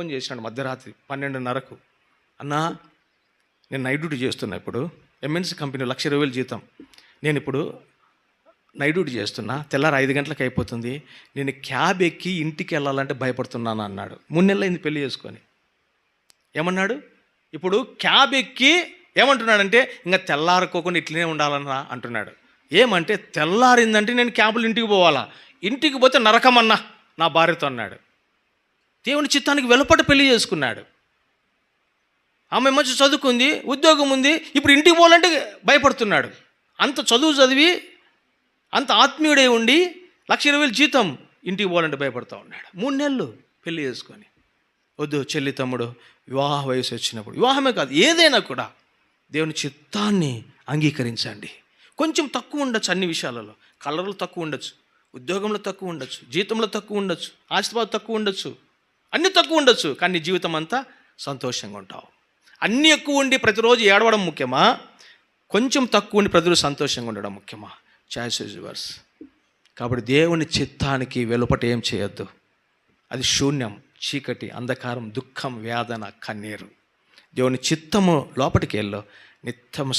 Phone చేసినాడు మధ్యరాత్రి పన్నెండున్నరకు. అన్నా నేను నైట్ డ్యూటీ చేస్తున్నా ఇప్పుడు. ఎంఎన్సీ కంపెనీ లక్ష ఇరవై వేలు జీతం. నేను ఇప్పుడు నైట్ డ్యూటీ చేస్తున్నా. తెల్లారి ఐదు గంటలకు అయిపోతుంది. నేను క్యాబ్ ఎక్కి ఇంటికి వెళ్ళాలంటే భయపడుతున్నాను అన్నాడు. మూడు నెలలు అయింది పెళ్ళి చేసుకొని. ఏమన్నాడు? ఇప్పుడు క్యాబ్ ఎక్కి ఏమంటున్నాడంటే ఇంకా తెల్లారుకోకుండా ఇట్లనే ఉండాలన్నా అంటున్నాడు. ఏమంటే తెల్లారిందంటే నేను క్యాబులు ఇంటికి పోవాలా? ఇంటికి పోతే నరకమన్నా నా భార్యతో అన్నాడు. దేవుని చిత్తానికి వెలుపట పెళ్ళి చేసుకున్నాడు. ఆమె మంచి చదువుకుంది ఉద్యోగం ఉంది ఇప్పుడు ఇంటికి పోవాలంటే భయపడుతున్నాడు. అంత చదువు చదివి అంత ఆత్మీయుడే ఉండి లక్ష ఇరవై వేలు జీతం ఇంటికి పోవాలంటే భయపడుతూ ఉన్నాడు. మూడు నెలలు పెళ్ళి చేసుకొని. వద్దు చెల్లి తమ్ముడు వివాహ వయసు వచ్చినప్పుడు. వివాహమే కాదు ఏదైనా కూడా దేవుని చిత్తాన్ని అంగీకరించండి. కొంచెం తక్కువ ఉండొచ్చు అన్ని విషయాలలో. కలర్లు తక్కువ ఉండొచ్చు ఉద్యోగంలో తక్కువ ఉండొచ్చు జీతంలో తక్కువ ఉండొచ్చు ఆశీర్వాదం తక్కువ ఉండొచ్చు. అన్ని తక్కువ ఉండొచ్చు కానీ నీ జీవితం అంతా సంతోషంగా ఉంటావు. అన్నీ ఎక్కువ ఉండి ప్రతిరోజు ఏడవడం ముఖ్యమా? కొంచెం తక్కువ ఉండి ప్రతిరోజు సంతోషంగా ఉండడం ముఖ్యమా? Choice is yours. కాబట్టి దేవుని చిత్తానికి వెలుపట ఏం చేయొద్దు? అది శూన్యం చీకటి అంధకారం దుఃఖం వేదన కన్నీరు. దేవుని చిత్తము లోపలికి వెళ్ళు నిత్యము